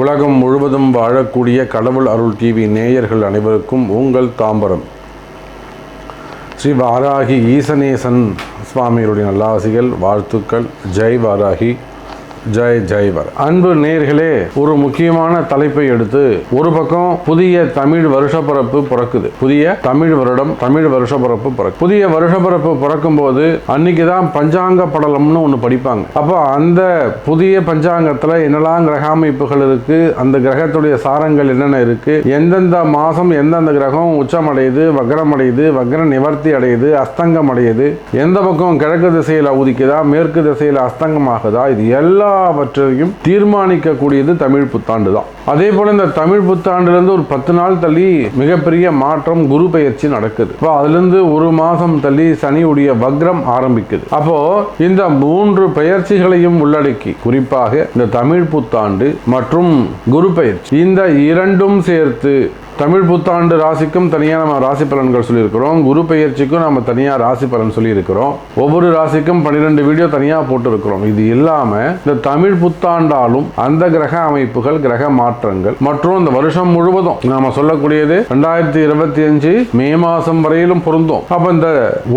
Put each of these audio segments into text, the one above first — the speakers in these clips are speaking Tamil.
உலகம் முழுவதும் வாழக்கூடிய கடவுள் அருள் டிவி நேயர்கள் அனைவருக்கும் உங்கள் தாம்பரம். ஸ்ரீ வாராகி ஈசனேசன் சுவாமிகளுடைய நல்லாசிகள் வாழ்த்துக்கள். ஜெய் வாராகி. ஜெய் ஜெய் வர் அன்பு நேர்களே ஒரு முக்கியமான தலைப்பை எடுத்து ஒரு பக்கம் புதிய தமிழ் வருஷப்பிறப்பு பிறக்குது. புதிய தமிழ் வருடம் தமிழ் வருஷப்பிறப்பு பிறக்கு. புதிய வருஷப்பிறப்பு பிறக்கும் போது அன்னைக்கு தான் பஞ்சாங்க படலம்னு ஒன்று படிப்பாங்க. அப்போ அந்த புதிய பஞ்சாங்கத்தில் என்னெல்லாம் கிரக அமைப்புகள் இருக்கு அந்த கிரகத்துடைய சாரங்கள் என்னென்ன இருக்கு எந்தெந்த மாதம் எந்தெந்த கிரகம் உச்சம் அடையுது வக்ரம் அடையுது வக்ர நிவர்த்தி அடையுது அஸ்தங்கம் அடையுது எந்த பக்கம் கிழக்கு திசையில் உதிக்குதா மேற்கு திசையில் அஸ்தங்கம் ஆகுதா இது எல்லாவற்றையும் தீர்மானிக்கக்கூடியது தமிழ் புத்தாண்டு தான். அதே போல இந்த தமிழ் புத்தாண்டுலேருந்து ஒரு பத்து நாள் தள்ளி மிகப்பெரிய மாற்றம் குரு பயிற்சி நடக்குது. இப்போ அதுலேருந்து ஒரு மாதம் தள்ளி சனியுடைய வக்ரம் ஆரம்பிக்குது. அப்போ இந்த மூன்று பயிற்சிகளையும் உள்ளடக்கி குறிப்பாக இந்த தமிழ் புத்தாண்டு மற்றும் குரு பயிற்சி இந்த இரண்டும் சேர்த்து தமிழ் புத்தாண்டு ராசிக்கும் தனியாக நம்ம ராசி பலன்கள் சொல்லியிருக்கிறோம். குரு பயிற்சிக்கும் நம்ம தனியாக ராசி பலன் சொல்லியிருக்கிறோம். ஒவ்வொரு ராசிக்கும் பன்னிரெண்டு வீடியோ தனியாக போட்டிருக்கிறோம். இது இல்லாமல் இந்த தமிழ் புத்தாண்டாலும் அந்த கிரக அமைப்புகள் கிரக மாற்றங்கள் மற்றும் இந்த வருஷம் முழுவதும் நாம சொல்லக்கூடியது ரெண்டாயிரத்தி இருபத்தி அஞ்சு மே மாதம் வரையிலும் பொருந்தும். அப்போ இந்த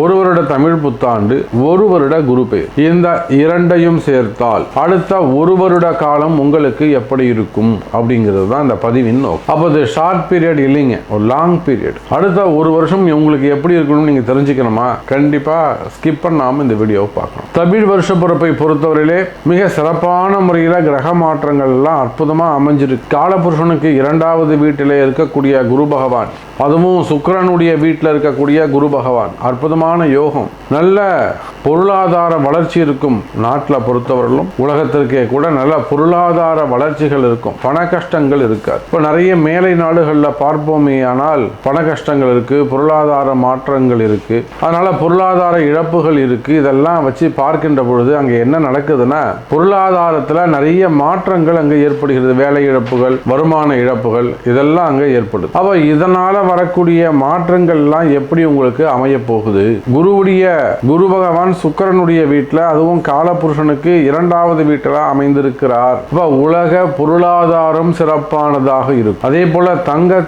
ஒரு வருட தமிழ் புத்தாண்டு ஒரு வருட குரு பெயர். இந்த இரண்டையும் சேர்த்தால் அடுத்த ஒரு வருட காலம் உங்களுக்கு எப்படி இருக்கும்? அப்படிங்கிறது தான் இந்த பதிவின் நோக்கம். அப்போ ஷார்ட் பீரியட் இல்லைங்க. ஒரு லாங் பீரியட் அடுத்த ஒரு வருஷம் உங்களுக்கு எப்படி இருக்கணும்னு நீங்க தெரிஞ்சுக்கணுமா? கண்டிப்பா ஸ்கிப் பண்ணாம இந்த வீடியோவை பார்க்கணும். தமிழ் வருஷ பிறப்பை பொறுத்தவரையிலே மிக சிறப்பான முறையில் கிரக மாற்றங்கள் எல்லாம் அற்புதமா அமைஞ்சிருக்கு. காலபுருஷனுக்கு இரண்டாவது வீட்டிலே இருக்கக்கூடிய குரு பகவான் அதுவும் சுக்கரனுடைய வீட்டில் இருக்கக்கூடிய குரு பகவான். அற்புதமான யோகம். நல்ல பொருளாதார வளர்ச்சி இருக்கும் நாட்டில் பொறுத்தவரையிலும் உலகத்திற்கே கூட நல்ல பொருளாதார வளர்ச்சிகள் இருக்கும். பண கஷ்டங்கள் இருக்காது. இப்போ நிறைய மேலை நாடுகளில் பார்ப்போமே ஆனால் பண கஷ்டங்கள் இருக்குது பொருளாதார மாற்றங்கள் இருக்குது அதனால் பொருளாதார இழப்புகள் இருக்குது இதெல்லாம் வச்சு பார்க்கின்ற பொழுது அங்கே என்ன நடக்குதுன்னா பொருளாதாரத்தில் நிறைய மாற்றங்கள் அங்கே ஏற்படுகிறது. வேலை இழப்புகள் வருமான இழப்புகள் இதெல்லாம் அங்கே ஏற்படுது. அப்போ இதனால் வரக்கூடிய மாற்றங்கள்லாம் எப்படி உங்களுக்கு அமைய போகுது குருவுடைய குரு பகவான் சுக்கிரனுடைய வீட்டில் அதுவும் காலபுருஷனுக்கு இரண்டாவது வீட்டில் அமைந்திருக்கிறார். உலக பொருளாதாரம் சிறப்பானதாக இருக்கும். அதே போல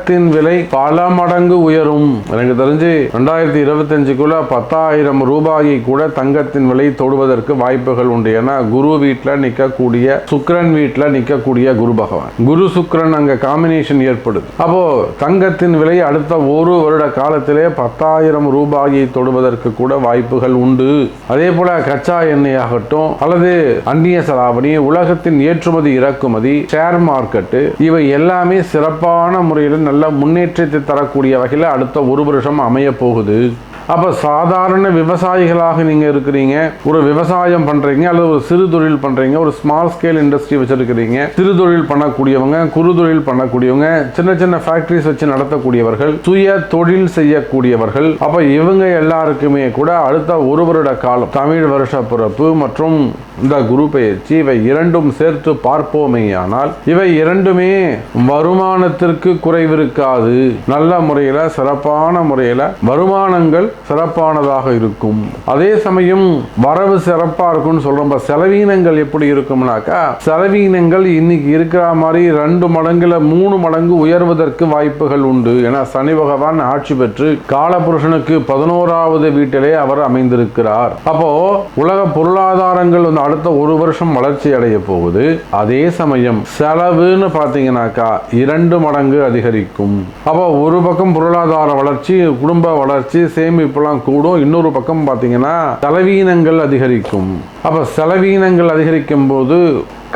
தங்கத்தின் விலை பல மடங்கு உயரும். எனக்கு தெரிஞ்சு ரெண்டாயிரத்தி இருபத்தஞ்சுக்குள்ள பத்தாயிரம் ரூபாயை கூட தங்கத்தின் விலை தொடுவதற்கு வாய்ப்புகள் உண்டு. ஏன்னா குரு வீட்டில் நிற்கக்கூடிய சுக்கிரன் வீட்டில் நிற்கக்கூடிய குரு பகவான். குரு சுக்கிரன் அங்க காம்பினேஷன் ஏற்படுது. அப்போ தங்கத்தின் விலை அடுத்த ஒரு வருட காலத்திலே பத்தாயிரம் ரூபாயை தொடுவதற்கு கூட வாய்ப்புகள் உண்டு. அதே போல கச்சா எண்ணெய் ஆகட்டும் அல்லது அந்நிய செலாவணி உலகத்தின் ஏற்றுமதி இறக்குமதி ஷேர் மார்க்கெட்டு இவை எல்லாமே சிறப்பான முறையில் நல்ல முன்னேற்றத்தை தரக்கூடிய வகையில் அடுத்த ஒரு வருஷம் அமைய போகுது அப்போ சாதாரண விவசாயிகளாக நீங்கள் இருக்கிறீங்க ஒரு விவசாயம் பண்ணுறீங்க அல்லது ஒரு சிறு தொழில் பண்ணுறீங்க ஒரு ஸ்மால் ஸ்கேல் இண்டஸ்ட்ரி வச்சுருக்கிறீங்க சிறு தொழில் பண்ணக்கூடியவங்க குறு தொழில் பண்ணக்கூடியவங்க சின்ன சின்ன ஃபேக்ட்ரிஸ் வச்சு நடத்தக்கூடியவர்கள் சுய தொழில் செய்யக்கூடியவர்கள் அப்போ இவங்க எல்லாருக்குமே கூட அடுத்த ஒரு வருட காலம் தமிழ் வருஷ பிறப்பு மற்றும் இந்த குரு பயிற்சி இவை இரண்டும் சேர்த்து பார்ப்போமேயானால் இவை இரண்டுமே வருமானத்திற்கு குறைவிருக்காது. நல்ல முறையில் சிறப்பான முறையில் வருமானங்கள் சிறப்பானதாக இருக்கும். அதே சமயம் வரவு சிறப்பாக இருக்கும்னு சொல்றோம். செலவீனங்கள் எப்படி இருக்கும்னாக்கா செலவீனங்கள் இன்னைக்கு இருக்கிற மாதிரி ரெண்டு மடங்குல மூணு மடங்கு உயர்வதற்கு வாய்ப்புகள் உண்டு. ஏன்னா சனி பகவான் ஆட்சி பெற்று காலபுருஷனுக்கு பதினோராவது வீட்டிலே அவர் அமைந்திருக்கிறார். அப்போ உலக பொருளாதாரங்கள் வந்து அடுத்த ஒரு வருஷம் வளர்ச்சி அடைய போகுது. அதே சமயம் செலவுன்னு பார்த்தீங்கன்னாக்கா இரண்டு மடங்கு அதிகரிக்கும். அப்போ ஒரு பக்கம் பொருளாதார வளர்ச்சி குடும்ப வளர்ச்சி சேமிப்புலாம் கூடும். இன்னொரு பக்கம் பார்த்தீங்கன்னா செலவீனங்கள் அதிகரிக்கும். அப்போ செலவீனங்கள் அதிகரிக்கும் போது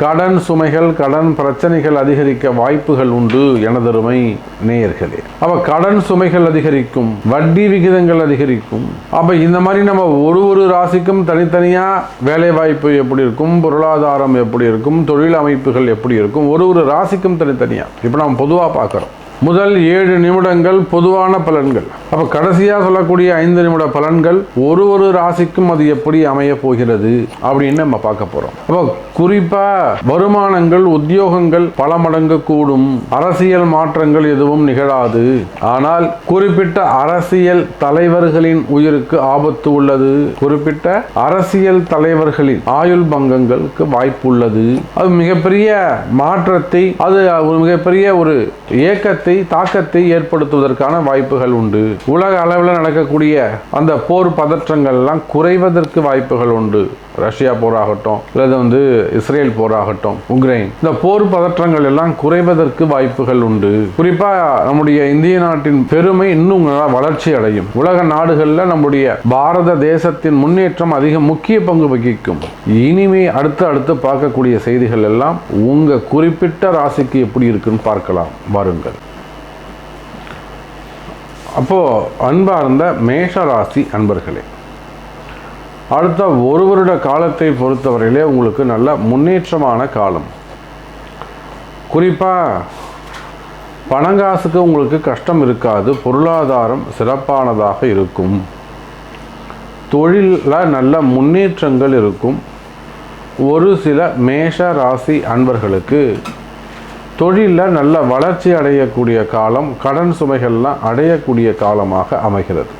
கடன் சுமைகள் கடன் பிரச்சனைகள் அதிகரிக்க வாய்ப்புகள் உண்டு எனதருமை நேயர்களே. அப்ப கடன் சுமைகள் அதிகரிக்கும் வட்டி விகிதங்கள் அதிகரிக்கும். அப்ப இந்த மாதிரி நம்ம ஒரு ஒரு ராசிக்கும் தனித்தனியா வேலை வாய்ப்பு எப்படி இருக்கும் பொருளாதாரம் எப்படி இருக்கும் தொழில் அமைப்புகள் எப்படி இருக்கும் ஒரு ஒரு ராசிக்கும் தனித்தனியா. இப்போ நம்ம பொதுவாக பார்க்குறோம். முதல் ஏழு நிமிடங்கள் பொதுவான பலன்கள். அப்ப கடைசியா சொல்லக்கூடிய ஐந்து நிமிட பலன்கள் ஒரு ஒரு ராசிக்கும் அது எப்படி அமைய போகிறது அப்படின்னு நம்ம பார்க்க போறோம். அப்போ குறிப்பா வருமானங்கள் உத்தியோகங்கள் பல மடங்கு கூடும். அரசியல் மாற்றங்கள் எதுவும் நிகழாது. ஆனால் குறிப்பிட்ட அரசியல் தலைவர்களின் உயிருக்கு ஆபத்து உள்ளது. குறிப்பிட்ட அரசியல் தலைவர்களின் ஆயுள் பங்கங்களுக்கு வாய்ப்பு உள்ளது. அது மிகப்பெரிய மாற்றத்தை அது ஒரு மிகப்பெரிய ஒரு ஏக்கத்தை தாக்கத்தை ஏற்படுத்துவதற்கான வாய்ப்புகள் உண்டு. உலக அளவில் நடக்கக்கூடிய அந்த போர் பதற்றங்கள் எல்லாம் குறைவதற்கு வாய்ப்புகள் உண்டு. ரஷ்யா போராகட்டும் அல்லது வந்து இஸ்ரேல் போராகட்டும் உக்ரைன். இந்த போர் பதற்றங்கள் எல்லாம் குறைவதற்கு வாய்ப்புகள் உண்டு. குறிப்பா நம்முடைய இந்திய நாட்டின் பெருமை இன்னும் வளர்ச்சி அடையும். உலக நாடுகளில் நம்முடைய பாரத தேசத்தின் முன்னேற்றம் அதிக முக்கிய பங்கு வகிக்கும். இனிமே அடுத்து அடுத்து பார்க்கக்கூடிய செய்திகள் எல்லாம் உங்க குறிப்பிட்ட ராசிக்கு எப்படி இருக்குன்னு பார்க்கலாம். வாருங்கள். அப்போது அன்பார்ந்த மேஷ ராசி அன்பர்களே அடுத்த ஒரு வருட காலத்தை பொறுத்தவரையிலே உங்களுக்கு நல்ல முன்னேற்றமான காலம். குறிப்பாக பணங்காசுக்கு உங்களுக்கு கஷ்டம் இருக்காது பொருளாதாரம் சிறப்பானதாக இருக்கும். தொழிலில் நல்ல முன்னேற்றங்கள் இருக்கும். ஒரு சில மேஷ ராசி அன்பர்களுக்கு தொழிலில் நல்ல வளர்ச்சி அடையக்கூடிய காலம் கடன் சுமைகள்லாம் அடையக்கூடிய காலமாக அமைகிறது.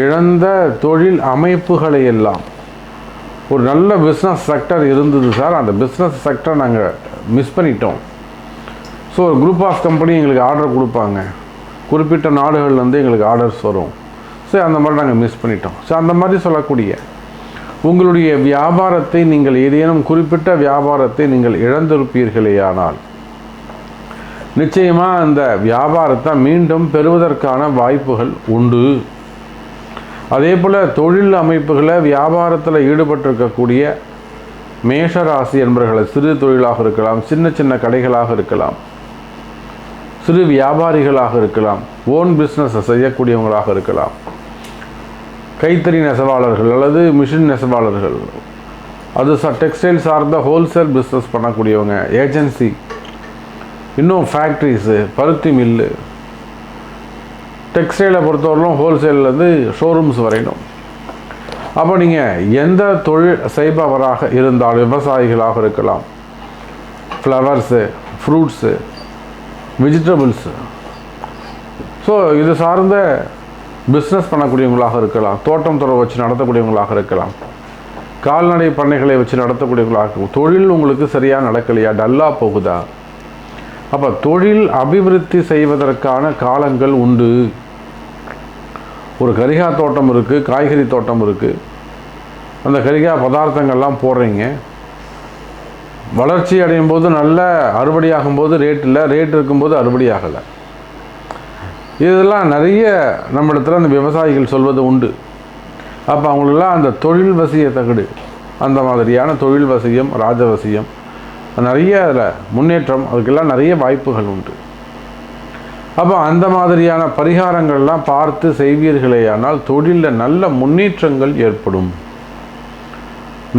இழந்த தொழில் அமைப்புகளை எல்லாம் ஒரு நல்ல பிஸ்னஸ் செக்டர் இருந்தது சார். அந்த பிஸ்னஸ் செக்டர் நாங்கள் மிஸ் பண்ணிட்டோம். ஸோ ஒரு குரூப் ஆஃப் கம்பெனி எங்களுக்கு ஆர்டர் கொடுப்பாங்க. குறிப்பிட்ட நாடுகள்லேருந்து எங்களுக்கு ஆர்டர்ஸ் வரும். ஸோ அந்த மாதிரி நாங்கள் மிஸ் பண்ணிட்டோம். ஸோ அந்த மாதிரி சொல்லக்கூடிய உங்களுடைய வியாபாரத்தை நீங்கள் ஏதேனும் குறிப்பிட்ட வியாபாரத்தை நீங்கள் இழந்திருப்பீர்களேயானால் நிச்சயமாக அந்த வியாபாரத்தை மீண்டும் பெறுவதற்கான வாய்ப்புகள் உண்டு. அதே போல் தொழில் அமைப்புகளை வியாபாரத்தில் ஈடுபட்டிருக்கக்கூடிய மேஷராசி என்பர்களை சிறு தொழிலாக இருக்கலாம் சின்ன சின்ன கடைகளாக இருக்கலாம் சிறு வியாபாரிகளாக இருக்கலாம் ஓன் பிஸ்னஸை செய்யக்கூடியவங்களாக இருக்கலாம். கைத்தறி நெசவாளர்கள் அல்லது மிஷின் நெசவாளர்கள். அது ச டெக்ஸ்டைல் சார்ந்த ஹோல்சேல் பிஸ்னஸ் பண்ணக்கூடியவங்க ஏஜென்சி இன்னும் ஃபேக்ட்ரிஸு பருத்தி மில்லு டெக்ஸ்டைலை பொறுத்தவரையிலும் ஹோல்சேல்லேருந்து ஷோரூம்ஸ் வரையணும். அப்போ நீங்கள் எந்த தொழில் செய்பவராக இருந்தாலும் விவசாயிகளாக இருக்கலாம். ஃப்ளவர்ஸு ஃப்ரூட்ஸு வெஜிடபிள்ஸு ஸோ இது சார்ந்த பிஸ்னஸ் பண்ணக்கூடியவங்களாக இருக்கலாம் தோட்டம் துறை வச்சு நடத்தக்கூடியவங்களாக இருக்கலாம். கால்நடை பண்ணைகளை வச்சு நடத்தக்கூடியவங்களாக இருக்கும் தொழில் உங்களுக்கு சரியாக நடக்கலையா? டல்லாக போகுதா? அப்போ தொழில் அபிவிருத்தி செய்வதற்கான காலங்கள் உண்டு. ஒரு கரிகா தோட்டம் இருக்குது காய்கறி தோட்டம் இருக்குது அந்த கரிகா பதார்த்தங்கள்லாம் போடுறீங்க. வளர்ச்சி அடையும் போது நல்ல அறுவடையாகும் போது ரேட் இல்லை ரேட் இருக்கும்போது அறுவடை ஆகலை இதெல்லாம் நிறைய நம்மிடத்தில் அந்த விவசாயிகள் சொல்வது உண்டு. அப்போ அவங்களுக்கெல்லாம் அந்த தொழில் வசிய தகுடு அந்த மாதிரியான தொழில் வசியம் ராஜவசியம் நிறைய அதில் முன்னேற்றம் அதுக்கெல்லாம் நிறைய வாய்ப்புகள் உண்டு. அப்போ அந்த மாதிரியான பரிகாரங்கள்லாம் பார்த்து செய்வீர்களேயானால் தொழிலில் நல்ல முன்னேற்றங்கள் ஏற்படும்.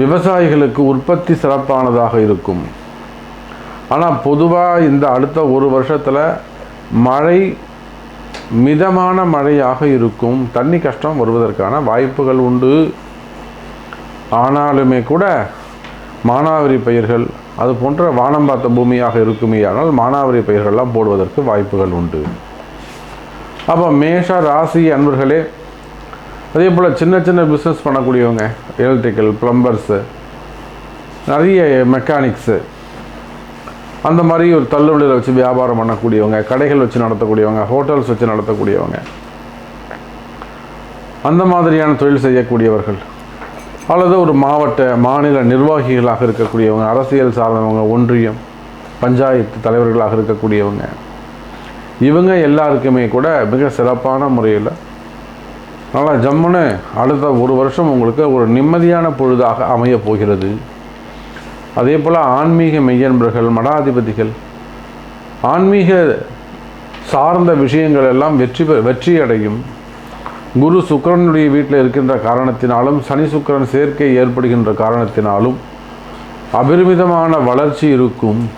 விவசாயிகளுக்கு உற்பத்தி சிறப்பானதாக இருக்கும். ஆனால் பொதுவாக இந்த அடுத்த ஒரு வருஷத்தில் மழை மிதமான மழையாக இருக்கும். தண்ணி கஷ்டம் வருவதற்கான வாய்ப்புகள் உண்டு. ஆனாலுமே கூட மானாவரி பயிர்கள் அது போன்ற வானம் பார்த்த பூமியாக இருக்குமே ஆனால் மானாவரி பயிர்கள்லாம் போடுவதற்கு வாய்ப்புகள் உண்டு. அப்போ மேஷ ராசி அன்பர்களே அதே போல் சின்ன சின்ன பிஸ்னஸ் பண்ணக்கூடியவங்க எலக்ட்ரிக்கல் ப்ளம்பர்ஸு நிறைய மெக்கானிக்ஸு அந்த மாதிரி ஒரு தள்ளுவண்டியில் வச்சு வியாபாரம் பண்ணக்கூடியவங்க கடைகள் வச்சு நடத்தக்கூடியவங்க ஹோட்டல்ஸ் வச்சு நடத்தக்கூடியவங்க அந்த மாதிரியான தொழில் செய்யக்கூடியவர்கள் அல்லது ஒரு மாவட்ட மாநில நிர்வாகிகளாக இருக்கக்கூடியவங்க அரசியல் சார்ந்தவங்க ஒன்றியம் பஞ்சாயத்து தலைவர்களாக இருக்கக்கூடியவங்க இவங்க எல்லாருக்குமே கூட மிக சிறப்பான முறையில் நல்லா ஜம்முன்னு அடுத்த ஒரு வருஷம் உங்களுக்கு ஒரு நிம்மதியான பொழுதாக அமையப் போகிறது. அதே போல் ஆன்மீக மெய்யன்பர்கள் மடாதிபதிகள் ஆன்மீக சார்ந்த விஷயங்கள் எல்லாம் வெற்றி பெ- வெற்றி அடையும் குரு சுக்கிரனுடைய வீட்டில் இருக்கின்ற காரணத்தினாலும் சனி சுக்கிரன் சேர்க்கை ஏற்படுகின்ற காரணத்தினாலும் அபரிமிதமான வளர்ச்சி இருக்கும்.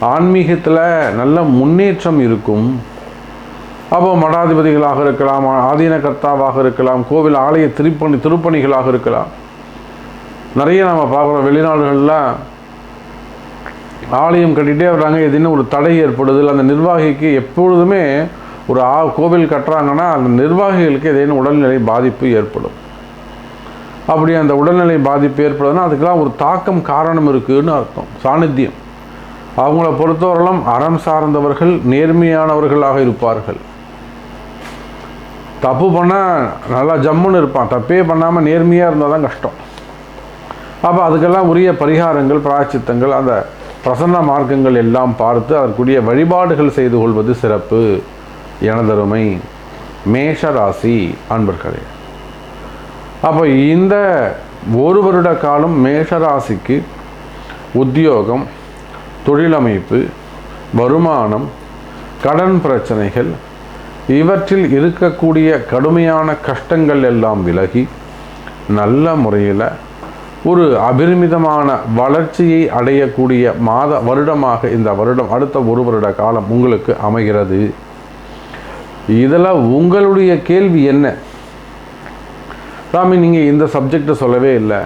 ஆன்மீகத்தில் நல்ல முன்னேற்றம் இருக்கும். அப்போ மடாதிபதிகளாக இருக்கலாம் ஆதீன கர்த்தாவாக இருக்கலாம் கோவில் ஆலய திருப்பணி திருப்பணிகளாக இருக்கலாம். நிறைய நம்ம பார்க்குறோம். வெளிநாடுகள்லாம் ஆலயம் கட்டிகிட்டே வர்றாங்க. எதுன்னு ஒரு தடை ஏற்படுது. இல்லை அந்த நிர்வாகிக்கு எப்பொழுதுமே ஒரு ஆ கோவில் கட்டுறாங்கன்னா அந்த நிர்வாகிகளுக்கு ஏதேனும் உடல்நிலை பாதிப்பு ஏற்படும். அப்படி அந்த உடல்நிலை பாதிப்பு ஏற்படுதுன்னா அதுக்கெல்லாம் ஒரு தாக்கம் காரணம் இருக்குதுன்னு அர்த்தம். சாநித்தியம். அவங்கள பொறுத்தவரையிலும் அறம் சார்ந்தவர்கள் நேர்மையானவர்களாக இருப்பார்கள். தப்பு பண்ணால் நல்லா ஜம்முன்னு இருப்பான். தப்பே பண்ணாமல் நேர்மையாக இருந்தால் தான் கஷ்டம். அப்போ அதுக்கெல்லாம் உரிய பரிகாரங்கள் பிராய்ச்சித்தங்கள் அந்த பிரசன்ன மார்க்கங்கள் எல்லாம் பார்த்து அதற்குரிய வழிபாடுகள் செய்து கொள்வது சிறப்பு. எனதருமை மேஷ ராசி அன்பர்களே. அப்போ இந்த ஒரு வருட காலம் மேஷராசிக்கு உத்தியோகம் தொழிலமைப்பு வருமானம் கடன் பிரச்சனைகள் இவற்றில் இருக்கக்கூடிய கடுமையான கஷ்டங்கள் எல்லாம் விலகி நல்ல முறையில் ஒரு அபரிமிதமான வளர்ச்சியை அடையக்கூடிய மாத வருடமாக இந்த வருடம் அடுத்த ஒரு வருட காலம் உங்களுக்கு அமைகிறது. இதில் உங்களுடைய கேள்வி என்ன? ராமி நீங்கள் இந்த சப்ஜெக்டை சொல்லவே இல்லை.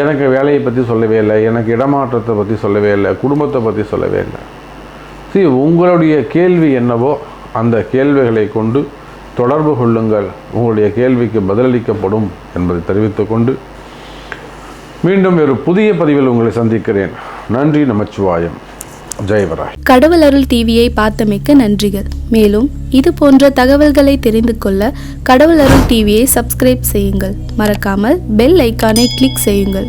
எனக்கு வேலையை பற்றி சொல்லவே இல்லை எனக்கு இடமாற்றத்தை பற்றி சொல்லவே இல்லை குடும்பத்தை பற்றி சொல்லவே இல்லை. சரி உங்களுடைய கேள்வி என்னவோ அந்த கேள்விகளை கொண்டு தொடர்பு கொள்ளுங்கள். உங்களுடைய கேள்விக்கு பதிலளிக்கப்படும் என்பதை தெரிவித்துக்கொண்டு மீண்டும் ஒரு புதிய பதிவில் உங்களை சந்திக்கிறேன். நன்றி நமச்சிவாயம். ஜெயவராய் கடவுள் அருள் டிவியை பார்த்தமைக்க நன்றிகள். மேலும் இது போன்ற தகவல்களை தெரிந்து கொள்ள கடவுள் அருள் டிவியை சப்ஸ்கிரைப் செய்யுங்கள். மறக்காமல் பெல் ஐக்கானை கிளிக் செய்யுங்கள்.